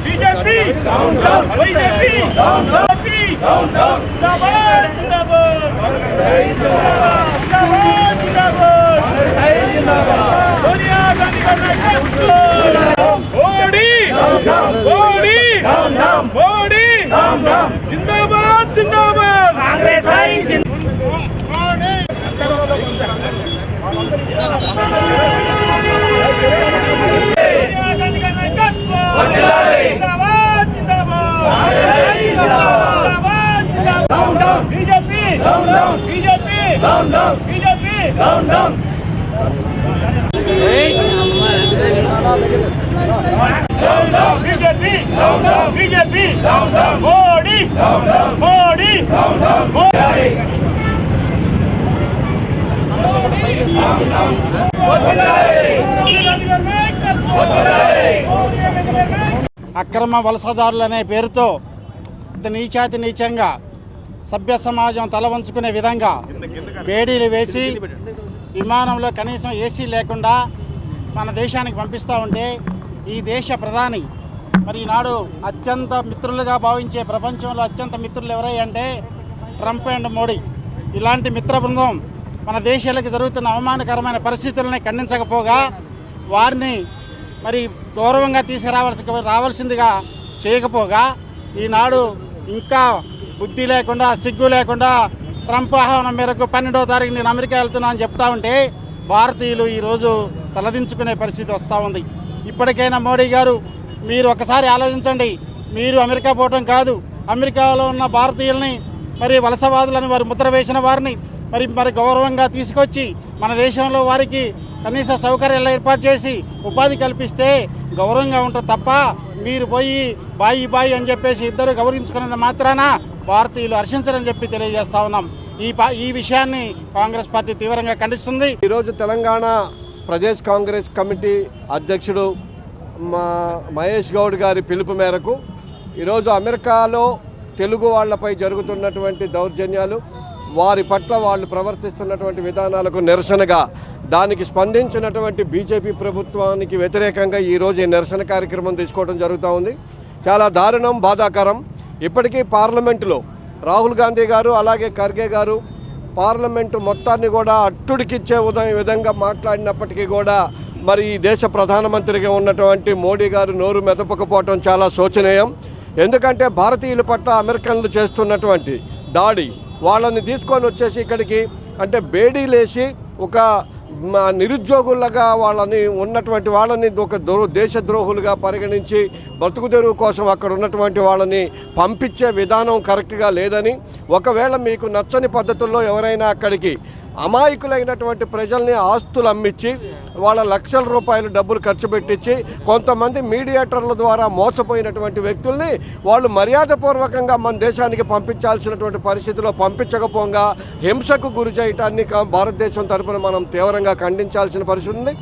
BJP! Down, down! Down, down! Down, down! Down, down! Sonia Gandhi గారి నాయకత్వం జిందాబాద్ జిందాబాద్ జిందాబాద్ జిందాబాద్ BJP BJP BJP BJP BJP Modi Modi Modi అక్రమ వలసదారులు అనే పేరుతో నీచాతి నీచంగా సభ్య సమాజం తల వంచుకునే విధంగా వేడీలు వేసి విమానంలో కనీసం ఏసీ లేకుండా మన దేశానికి పంపిస్తూ ఉంటే ఈ దేశ ప్రధాని మరి ఈనాడు అత్యంత మిత్రులుగా భావించే ప్రపంచంలో అత్యంత మిత్రులు ఎవరై అంటే ట్రంప్ అండ్ మోడీ. ఇలాంటి మిత్ర బృందం మన దేశాలకు జరుగుతున్న అవమానకరమైన పరిస్థితులని ఖండించకపోగా వారిని మరి గౌరవంగా తీసుకురావాల్సి రావాల్సిందిగా చేయకపోగా ఈనాడు ఇంకా బుద్ధి లేకుండా సిగ్గు లేకుండా ట్రంప్ ఆహ్వానం మేరకు పన్నెండవ తారీఖు నేను అమెరికా వెళ్తున్నా అని చెప్తా ఉంటే భారతీయులు ఈరోజు తలదించుకునే పరిస్థితి వస్తూ ఉంది. ఇప్పటికైనా మోడీ గారు మీరు ఒకసారి ఆలోచించండి. మీరు అమెరికా పోవటం కాదు. అమెరికాలో ఉన్న భారతీయుల్ని మరి వలసవాదులని వారు ముద్ర వేసిన వారిని మరి మరి గౌరవంగా తీసుకొచ్చి మన దేశంలో వారికి కనీస సౌకర్యాలు ఏర్పాటు చేసి ఉపాధి కల్పిస్తే గౌరవంగా ఉంటుంది తప్ప మీరు పోయి బాయి బాయి అని చెప్పేసి ఇద్దరు గౌరవించుకున్నంత మాత్రాన భారతీయులు హర్షించరని చెప్పి తెలియజేస్తా ఉన్నాం. ఈ ఈ విషయాన్ని కాంగ్రెస్ పార్టీ తీవ్రంగా ఖండిస్తుంది. ఈరోజు తెలంగాణ ప్రదేశ్ కాంగ్రెస్ కమిటీ అధ్యక్షుడు మా మహేష్ గౌడ్ గారి పిలుపు మేరకు ఈరోజు అమెరికాలో తెలుగు వాళ్ళపై జరుగుతున్నటువంటి దౌర్జన్యాలు వారి పట్ల వాళ్ళు ప్రవర్తిస్తున్నటువంటి విధానాలకు నిరసనగా దానికి స్పందించినటువంటి బీజేపీ ప్రభుత్వానికి వ్యతిరేకంగా ఈరోజు ఈ నిరసన కార్యక్రమం తీసుకోవడం జరుగుతూ ఉంది. చాలా దారుణం బాధాకరం. ఇప్పటికీ పార్లమెంటులో రాహుల్ గాంధీ గారు అలాగే ఖర్గే గారు పార్లమెంటు మొత్తాన్ని కూడా అట్టుడికిచ్చే ఉదయం విధంగా మాట్లాడినప్పటికీ కూడా మరి ఈ దేశ ప్రధానమంత్రిగా ఉన్నటువంటి మోడీ గారు నోరు మెదపకపోవటం చాలా శోచనీయం. ఎందుకంటే భారతీయుల పట్ల అమెరికన్లు చేస్తున్నటువంటి దాడి వాళ్ళని తీసుకొని వచ్చేసి ఇక్కడికి అంటే బేడీలేసి ఒక నిరుద్యోగులుగా వాళ్ళని ఉన్నటువంటి వాళ్ళని ఒక ద్రో దేశద్రోహులుగా పరిగణించి బతుకు తెరువు కోసం అక్కడ ఉన్నటువంటి వాళ్ళని పంపించే విధానం కరెక్ట్గా లేదని. ఒకవేళ మీకు నచ్చని పద్ధతుల్లో ఎవరైనా అక్కడికి అమాయకులైనటువంటి ప్రజల్ని ఆస్తులు అమ్మించి వాళ్ళ లక్షల రూపాయలు డబ్బులు ఖర్చు పెట్టించి కొంతమంది మీడియేటర్ల ద్వారా మోసపోయినటువంటి వ్యక్తుల్ని వాళ్ళు మర్యాదపూర్వకంగా మన దేశానికి పంపించాల్సినటువంటి పరిస్థితిలో పంపించకపోగా హింసకు గురి చేయటాన్ని భారతదేశం తరపున మనం తీవ్రంగా ఖండించాల్సిన పరిస్థితి ఉంది.